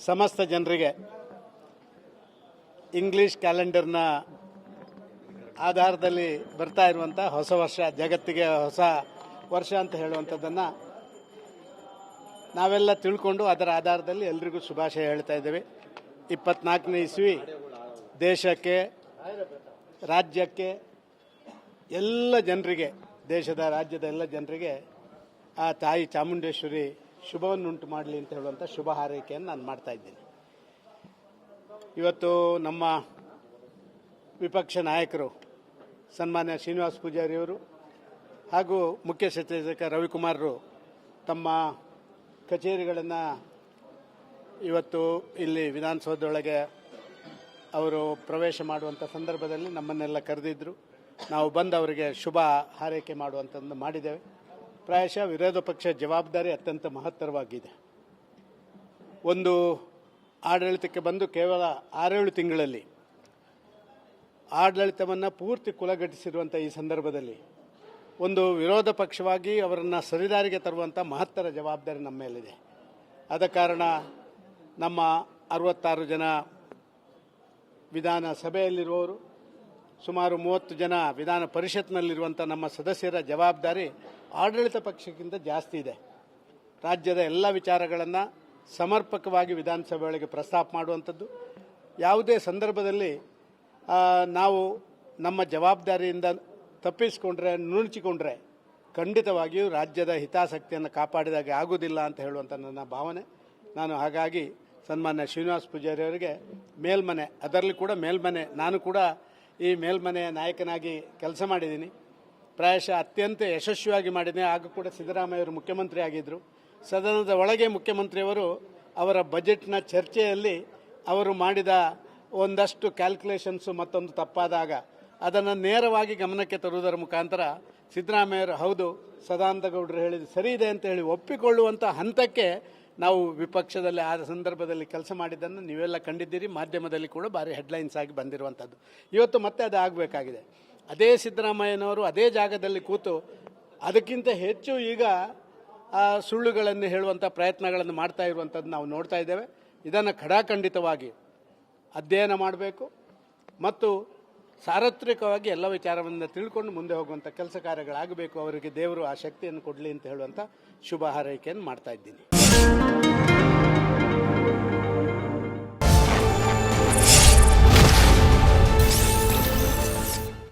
ಸಮಸ್ತ ಜನರಿಗೆ ಇಂಗ್ಲಿಷ್ ಕ್ಯಾಲೆಂಡರ್ನ ಆಧಾರದಲ್ಲಿ ಬರ್ತಾ ಇರುವಂಥ ಹೊಸ ವರ್ಷ, ಜಗತ್ತಿಗೆ ಹೊಸ ವರ್ಷ ಅಂತ ಹೇಳುವಂಥದ್ದನ್ನು ನಾವೆಲ್ಲ ತಿಳ್ಕೊಂಡು ಅದರ ಆಧಾರದಲ್ಲಿ ಎಲ್ರಿಗೂ ಶುಭಾಶಯ ಹೇಳ್ತಾ ಇದ್ದೇವೆ. ಇಪ್ಪತ್ನಾಲ್ಕನೇ ಇಸ್ವಿ ದೇಶಕ್ಕೆ, ರಾಜ್ಯಕ್ಕೆ, ಎಲ್ಲ ಜನರಿಗೆ, ದೇಶದ ರಾಜ್ಯದ ಎಲ್ಲ ಜನರಿಗೆ ಆ ತಾಯಿ ಚಾಮುಂಡೇಶ್ವರಿ ಶುಭವನ್ನುಂಟು ಮಾಡಲಿ ಅಂತ ಹೇಳುವಂಥ ಶುಭ ಹಾರೈಕೆಯನ್ನು ನಾನು ಮಾಡ್ತಾ ಇದ್ದೇನೆ. ಇವತ್ತು ನಮ್ಮ ವಿಪಕ್ಷ ನಾಯಕರು ಸನ್ಮಾನ್ಯ ಶ್ರೀನಿವಾಸ್ ಪೂಜಾರಿಯವರು ಹಾಗೂ ಮುಖ್ಯ ಸಚೇತಕ ರವಿಕುಮಾರರು ತಮ್ಮ ಕಚೇರಿಗಳನ್ನು ಇವತ್ತು ಇಲ್ಲಿ ವಿಧಾನಸೌಧದೊಳಗೆ ಅವರು ಪ್ರವೇಶ ಮಾಡುವಂಥ ಸಂದರ್ಭದಲ್ಲಿ ನಮ್ಮನ್ನೆಲ್ಲ ಕರೆದಿದ್ದರು ನಾವು ಬಂದು ಅವರಿಗೆ ಶುಭ ಹಾರೈಕೆ ಮಾಡುವಂಥದ್ದು ಮಾಡಿದ್ದೇವೆ. ಪ್ರಾಯಶಃ ವಿರೋಧ ಪಕ್ಷ ಜವಾಬ್ದಾರಿ ಅತ್ಯಂತ ಮಹತ್ತರವಾಗಿದೆ. ಒಂದು ಆಡಳಿತಕ್ಕೆ ಬಂದು ಕೇವಲ ಆರೇಳು ತಿಂಗಳಲ್ಲಿ ಆಡಳಿತವನ್ನು ಪೂರ್ತಿ ಕುಲಗಟ್ಟಿಸಿರುವಂಥ ಈ ಸಂದರ್ಭದಲ್ಲಿ ಒಂದು ವಿರೋಧ ಪಕ್ಷವಾಗಿ ಅವರನ್ನು ಸರಿದಾರಿಗೆ ತರುವಂಥ ಮಹತ್ತರ ಜವಾಬ್ದಾರಿ ನಮ್ಮ ಮೇಲಿದೆ. ಆದ ಕಾರಣ ನಮ್ಮ ಅರವತ್ತಾರು ಜನ ವಿಧಾನಸಭೆಯಲ್ಲಿರುವವರು, ಸುಮಾರು ಮೂವತ್ತು ಜನ ವಿಧಾನ ಪರಿಷತ್ನಲ್ಲಿರುವಂಥ ನಮ್ಮ ಸದಸ್ಯರ ಜವಾಬ್ದಾರಿ ಆಡಳಿತ ಪಕ್ಷಕ್ಕಿಂತ ಜಾಸ್ತಿ ಇದೆ. ರಾಜ್ಯದ ಎಲ್ಲ ವಿಚಾರಗಳನ್ನು ಸಮರ್ಪಕವಾಗಿ ವಿಧಾನಸಭೆ ಒಳಗೆ ಪ್ರಸ್ತಾಪ ಮಾಡುವಂಥದ್ದು. ಯಾವುದೇ ಸಂದರ್ಭದಲ್ಲಿ ನಾವು ನಮ್ಮ ಜವಾಬ್ದಾರಿಯಿಂದ ತಪ್ಪಿಸಿಕೊಂಡ್ರೆ ನುಣುಚಿಕೊಂಡ್ರೆ ಖಂಡಿತವಾಗಿಯೂ ರಾಜ್ಯದ ಹಿತಾಸಕ್ತಿಯನ್ನು ಕಾಪಾಡಿದಾಗೆ ಆಗುವುದಿಲ್ಲ ಅಂತ ಹೇಳುವಂಥ ನನ್ನ ಭಾವನೆ. ನಾನು ಹಾಗಾಗಿ ಸನ್ಮಾನ್ಯ ಶ್ರೀನಿವಾಸ್ ಪೂಜಾರಿ ಅವರಿಗೆ ಮೇಲ್ಮನೆ, ಅದರಲ್ಲಿ ಕೂಡ ಮೇಲ್ಮನೆ, ನಾನು ಕೂಡ ಈ ಮೇಲ್ಮನೆಯ ನಾಯಕನಾಗಿ ಕೆಲಸ ಮಾಡಿದ್ದೀನಿ. ಪ್ರಾಯಶಃ ಅತ್ಯಂತ ಯಶಸ್ವಿಯಾಗಿ ಮಾಡಿದೆ. ಆಗ ಕೂಡ ಸಿದ್ದರಾಮಯ್ಯವರು ಮುಖ್ಯಮಂತ್ರಿ ಆಗಿದ್ದರು ಸದನದ ಒಳಗೆ ಮುಖ್ಯಮಂತ್ರಿಯವರು ಅವರ ಬಜೆಟ್ನ ಚರ್ಚೆಯಲ್ಲಿ ಅವರು ಮಾಡಿದ ಒಂದಷ್ಟು ಕ್ಯಾಲ್ಕುಲೇಷನ್ಸು ಮತ್ತೊಂದು ತಪ್ಪಾದಾಗ ಅದನ್ನು ನೇರವಾಗಿ ಗಮನಕ್ಕೆ ತರುವುದರ ಮುಖಾಂತರ ಸಿದ್ದರಾಮಯ್ಯರು, ಹೌದು, ಸದಾನಂದಗೌಡರು ಹೇಳಿದ ಸರಿ ಇದೆ ಅಂತ ಹೇಳಿ ಒಪ್ಪಿಕೊಳ್ಳುವಂಥ ಹಂತಕ್ಕೆ ನಾವು ವಿಪಕ್ಷದಲ್ಲಿ ಆದ ಸಂದರ್ಭದಲ್ಲಿ ಕೆಲಸ ಮಾಡಿದ್ದನ್ನು ನೀವೆಲ್ಲ ಕಂಡಿದ್ದೀರಿ. ಮಾಧ್ಯಮದಲ್ಲಿ ಕೂಡ ಭಾರಿ ಹೆಡ್ಲೈನ್ಸ್ ಆಗಿ ಬಂದಿರುವಂಥದ್ದು ಇವತ್ತು ಮತ್ತೆ ಅದು ಆಗಬೇಕಾಗಿದೆ. ಅದೇ ಸಿದ್ದರಾಮಯ್ಯನವರು ಅದೇ ಜಾಗದಲ್ಲಿ ಕೂತು ಅದಕ್ಕಿಂತ ಹೆಚ್ಚು ಈಗ ಸುಳ್ಳುಗಳನ್ನು ಹೇಳುವಂಥ ಪ್ರಯತ್ನಗಳನ್ನು ಮಾಡ್ತಾ ಇರುವಂಥದ್ದು ನಾವು ನೋಡ್ತಾ ಇದ್ದೇವೆ. ಇದನ್ನು ಖಡಾಖಂಡಿತವಾಗಿ ಅಧ್ಯಯನ ಮಾಡಬೇಕು ಮತ್ತು ಸಾರ್ವತ್ರಿಕವಾಗಿ ಎಲ್ಲ ವಿಚಾರವನ್ನು ತಿಳ್ಕೊಂಡು ಮುಂದೆ ಹೋಗುವಂಥ ಕೆಲಸ ಕಾರ್ಯಗಳಾಗಬೇಕು. ಅವರಿಗೆ ದೇವರು ಆ ಶಕ್ತಿಯನ್ನು ಕೊಡಲಿ ಅಂತ ಹೇಳುವಂಥ ಶುಭ ಹಾರೈಕೆಯನ್ನು ಮಾಡ್ತಾ ಇದ್ದೀನಿ.